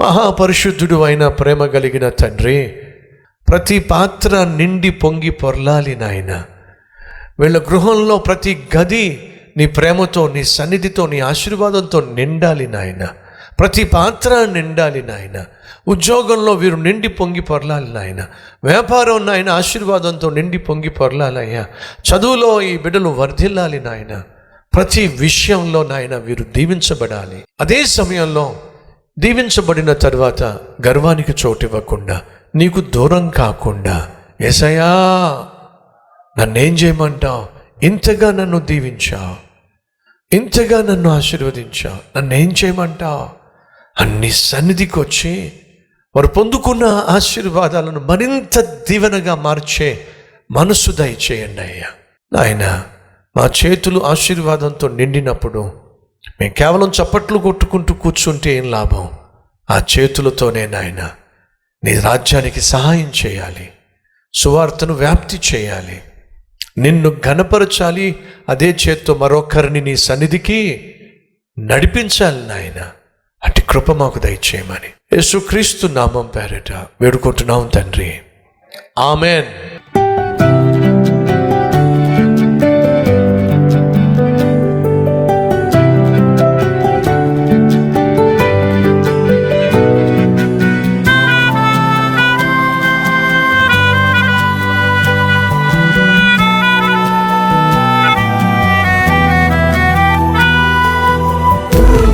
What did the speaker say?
మహాపరిశుద్ధుడు అయిన ప్రేమ కలిగిన తండ్రి ప్రతి పాత్ర నిండి పొంగి పొర్లాలి నాయన. వీళ్ళ గృహంలో ప్రతి గది నీ ప్రేమతో నీ సన్నిధితో నీ ఆశీర్వాదంతో నిండాలి నాయన. ప్రతి పాత్ర నిండాలి నాయన. ఉద్యోగంలో వీరు నిండి పొంగి పొరలాలి నాయన. వ్యాపారం నాయన ఆశీర్వాదంతో నిండి పొంగి పొరలాలయ్యా. చదువులో ఈ బిడ్డలు వర్ధిల్లాలి నాయన. ప్రతి విషయంలో నాయన వీరు దీవించబడాలి. అదే సమయంలో దీవించబడిన తర్వాత గర్వానికి చోటివ్వకుండా నీకు దూరం కాకుండా ఎసయా నన్నేం చేయమంటావు? ఇంతగా నన్ను దీవించావు. ఇంతగా నన్ను ఆశీర్వదించావు. నన్నేం చేయమంటావు? అన్ని సన్నిధికి వచ్చి వారు పొందుకున్న ఆశీర్వాదాలను మరింత దీవెనగా మార్చే మనస్సు దయచేయండి అయ్యా. నాయన మా చేతులు ఆశీర్వాదంతో నిండినప్పుడు మేము కేవలం చప్పట్లు కొట్టుకుంటూ కూర్చుంటే ఏం లాభం? ఆ చేతులతోనే నాయన నీ రాజ్యానికి సహాయం చేయాలి. సువార్తను వ్యాప్తి చేయాలి. నిన్ను ఘనపరచాలి. అదే చేత్తో మరొకరిని నీ సన్నిధికి నడిపించాలి నాయన. అటు కృప మాకు దయచేయమని. యేసుక్రీస్తు నామం పేరట వేడుకుంటున్నాం తండ్రి. ఆమెన్.